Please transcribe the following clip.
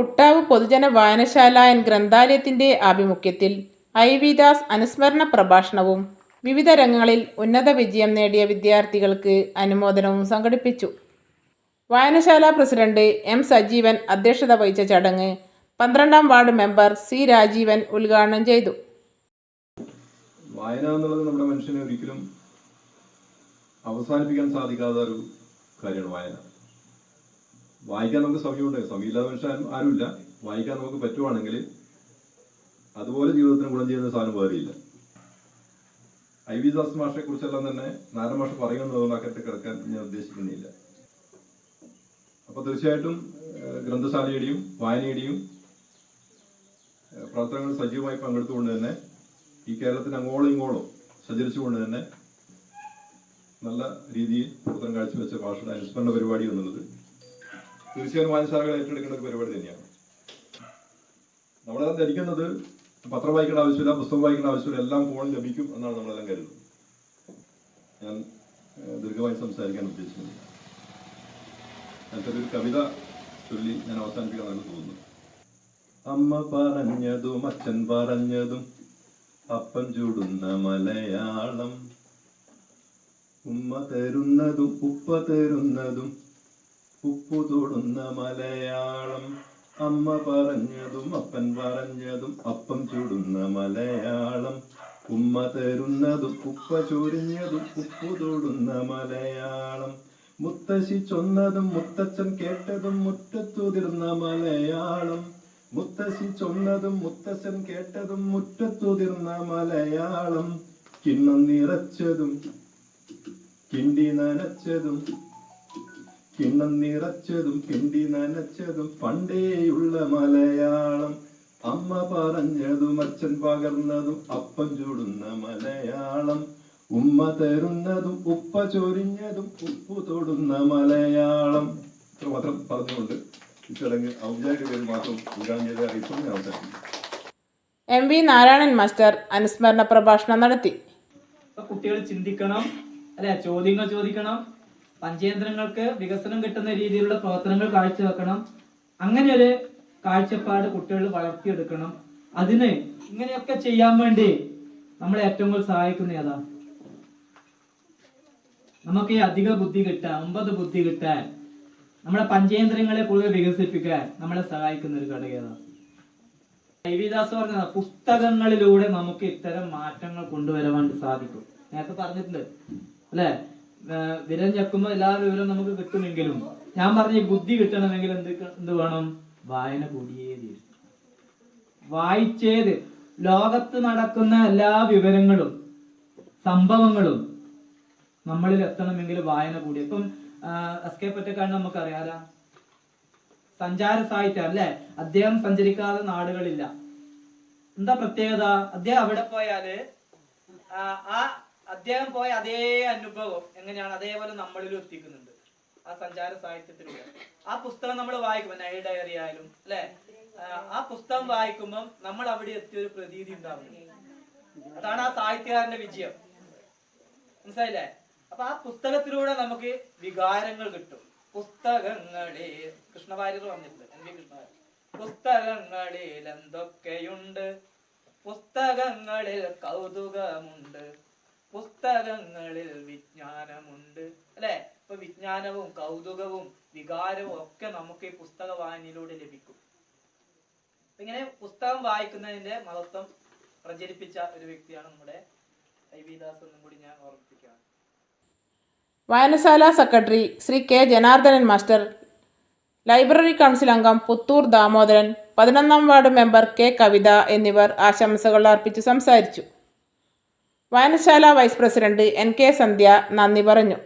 കുട്ടാവ് പൊതുജന വായനശാല ആൻഡ് ഗ്രന്ഥാലയത്തിന്റെ ആഭിമുഖ്യത്തിൽ ഐ വി ദാസ് അനുസ്മരണ പ്രഭാഷണവും വിവിധ രംഗങ്ങളിൽ ഉന്നത വിജയം നേടിയ വിദ്യാർത്ഥികൾക്ക് അനുമോദനവും സംഘടിപ്പിച്ചു. വായനശാല പ്രസിഡന്റ് എം സജീവൻ അധ്യക്ഷത വഹിച്ച ചടങ്ങ് പന്ത്രണ്ടാം വാർഡ് മെമ്പർ സി രാജീവൻ ഉദ്ഘാടനം ചെയ്തു. വായന എന്നുള്ളത് നമ്മുടെ മനുഷ്യനെ ഒരിക്കലും അവസാനിപ്പിക്കാൻ സാധിക്കാത്ത ഒരു കാര്യമാണ് വായന. വായിക്കാൻ നമുക്ക് സമയമുണ്ട്. സമയമില്ലാത്ത മനുഷ്യൻ ആരുമില്ല. വായിക്കാൻ നമുക്ക് പറ്റുവാണെങ്കിൽ അതുപോലെ ജീവിതത്തിന് ഗുണം ചെയ്യുന്ന സാധനം വേറെയില്ല ഐ വി ദാസ് മാഷയെ കുറിച്ചെല്ലാം തന്നെ നാരായണ മാഷ് പറയുന്നത് കിടക്കാൻ ഞാൻ ഉദ്ദേശിക്കുന്നില്ല. അപ്പൊ തീർച്ചയായിട്ടും ഗ്രന്ഥശാലയുടെയും വായനയുടെയും പ്രവർത്തനങ്ങൾ സജീവമായി പങ്കെടുത്തുകൊണ്ട് തന്നെ ഈ കേരളത്തിന് അങ്ങോളം ഇങ്ങോളം സഞ്ചരിച്ചുകൊണ്ട് തന്നെ നല്ല രീതിയിൽ പ്രവർത്തനം കാഴ്ചവെച്ച ഭാഷയുടെ അനുസ്മരണ പരിപാടി എന്നുള്ളത് തീർച്ചയായും വായനശാലകൾ ഏറ്റെടുക്കേണ്ട ഒരു പരിപാടി തന്നെയാണ്. നമ്മളെല്ലാം ധരിക്കുന്നത് പത്രം വായിക്കേണ്ട ആവശ്യമില്ല പുസ്തകം വായിക്കേണ്ട ആവശ്യമില്ല എല്ലാം ഫോണിൽ ലഭിക്കും എന്നാണ് നമ്മളെല്ലാം കരുതുന്നത്. ഞാൻ ദീർഘമായി സംസാരിക്കാൻ ഉദ്ദേശിക്കുന്നു ഞാൻ ചെറിയൊരു കവിത ചൊല്ലി ഞാൻ അവസാനിപ്പിക്കണമെന്ന് തോന്നുന്നു. അമ്മ പറഞ്ഞതും അച്ഛൻ പറഞ്ഞതും അപ്പം ചൂടുന്ന മലയാളം. ഉമ്മ തരുന്നതും ഉപ്പ തരുന്നതും ഉപ്പു തൊടുന്ന മലയാളം. അമ്മ പറഞ്ഞതും അപ്പൻ പറഞ്ഞതും അപ്പം ചൂടുന്ന മലയാളം. ഉമ്മ തരുന്നതും ഉപ്പ ചൊരിഞ്ഞതും ഉപ്പു തൊടുന്ന മലയാളം. മുത്തശ്ശി ചൊന്നതും മുത്തച്ഛൻ കേട്ടതും മുറ്റത്തുതിർന്ന മലയാളം. മുത്തശ്ശി ചൊന്നതും മുത്തച്ഛൻ കേട്ടതും മുറ്റത്തുതിർന്ന മലയാളം. കിണ്ണം നിറച്ചതും കിണ്ടി നനച്ചതും കിണ്ണം നിറച്ചതും കിണ്ടി നനച്ചതും പണ്ടേയുള്ള മലയാളം. അമ്മ പറഞ്ഞതും അച്ഛൻ പകർന്നതും അപ്പം ചൂടുന്ന മലയാളം. ഉമ്മ തരുന്നതും ഉപ്പ ചൊരിഞ്ഞതും ഉപ്പു തൊടുന്ന മലയാളം. ഇത്ര മാത്രം പറഞ്ഞുകൊണ്ട് ഈ ചടങ്ങ് ഔദ്യോഗിക പേര് മാത്രം ഉദ്ഘാടനം ചെയ്ത ഞാൻ അവസാനിക്കും എം വി നാരായണൻ മാസ്റ്റർ അനുസ്മരണ പ്രഭാഷണം നടത്തി. കുട്ടികൾ ചിന്തിക്കണം അല്ലെ? ചോദ്യങ്ങൾ ചോദിക്കണം. പഞ്ചേന്ദ്രങ്ങൾക്ക് വികസനം കിട്ടുന്ന രീതിയിലുള്ള പ്രവർത്തനങ്ങൾ കാഴ്ചവെക്കണം. അങ്ങനെ ഒരു കാഴ്ചപ്പാട് കുട്ടികൾ വളർത്തിയെടുക്കണം. അതിന് ഇങ്ങനെയൊക്കെ ചെയ്യാൻ വേണ്ടി നമ്മളെ ഏറ്റവും കൂടുതൽ സഹായിക്കുന്ന ഏതാ? നമുക്ക് ഈ അധിക ബുദ്ധി കിട്ടാൻ ഒമ്പത് ബുദ്ധി കിട്ടാൻ നമ്മളെ പഞ്ചേന്ദ്രങ്ങളെ കൂടുതൽ വികസിപ്പിക്കാൻ നമ്മളെ സഹായിക്കുന്ന ഒരു ഘടകം ഏതാ? ഐവിദാസ് പറഞ്ഞ പുസ്തകങ്ങളിലൂടെ നമുക്ക് ഇത്തരം മാറ്റങ്ങൾ കൊണ്ടുവരാൻ സാധിക്കും. നേരത്തെ പറഞ്ഞിട്ടുണ്ട്. അല്ലെ? വിരൽ ഞെക്കുമ്പോ എല്ലാ വിവരവും നമുക്ക് കിട്ടുമെങ്കിലും ഞാൻ പറഞ്ഞ ബുദ്ധി കിട്ടണമെങ്കിൽ എന്ത് എന്ത് വേണം? വായന കൂടിയേ തീരും. വായിച്ചേത്. ലോകത്ത് നടക്കുന്ന എല്ലാ വിവരങ്ങളും സംഭവങ്ങളും നമ്മളിൽ എത്തണമെങ്കിൽ വായന കൂടി ഇപ്പം എസ് കെ നമുക്ക് നമുക്കറിയാലോ? സഞ്ചാര സാഹിത്യം അല്ലെ? അദ്ദേഹം സഞ്ചരിക്കാതെ നാടുകളില്ല. എന്താ പ്രത്യേകത? അദ്ദേഹം അവിടെ പോയാൽ ആ അദ്ദേഹം പോയ അതേ അനുഭവം എങ്ങനെയാണ് അതേപോലെ നമ്മളിലും എത്തിക്കുന്നുണ്ട്. ആ സഞ്ചാര സാഹിത്യത്തിലൂടെ. ആ പുസ്തകം നമ്മൾ വായിക്കുമ്പോൾ നൈൽ ഡയറി ആയാലും അല്ലെ? ആ പുസ്തകം വായിക്കുമ്പം നമ്മൾ അവിടെ എത്തിയ ഒരു പ്രതീതി ഉണ്ടാവും അതാണ് ആ സാഹിത്യകാരന്റെ വിജയം. മനസ്സിലായില്ലേ? അപ്പൊ ആ പുസ്തകത്തിലൂടെ നമുക്ക് വികാരങ്ങൾ കിട്ടും. പുസ്തകങ്ങളെ കൃഷ്ണവാര്യർ വന്നിട്ടുണ്ട് എൻ വി കൃഷ്ണവാര്യർ. പുസ്തകങ്ങളിൽ എന്തൊക്കെയുണ്ട്? പുസ്തകങ്ങളിൽ കൗതുകമുണ്ട്. പുസ്തകങ്ങളിൽ വിജ്ഞാനമുണ്ട്. അല്ലെ? ഇപ്പൊ വിജ്ഞാനവും കൗതുകവും വികാരവും ഒക്കെ നമുക്ക് ഈ പുസ്തക വായനയിലൂടെ ലഭിക്കും. ഇങ്ങനെ പുസ്തകം വായിക്കുന്നതിന്റെ മഹത്വം പ്രചരിപ്പിച്ച ഒരു വ്യക്തിയാണ് നമ്മുടെ ഐ വി ദാസ് എന്നും കൂടി ഞാൻ ഓർമ്മിപ്പിക്കുകയാണ്. വായനശാല secretary Shri K Janardanan master library council അംഗം പുത്തൂർ ദാമോദരൻ പതിനൊന്നാം വാർഡ് മെമ്പർ കെ കവിത എന്നിവർ ആശംസകൾ അർപ്പിച്ച് സംസാരിച്ചു. വായനശാല vice president N K Sandhya നന്ദി പറഞ്ഞു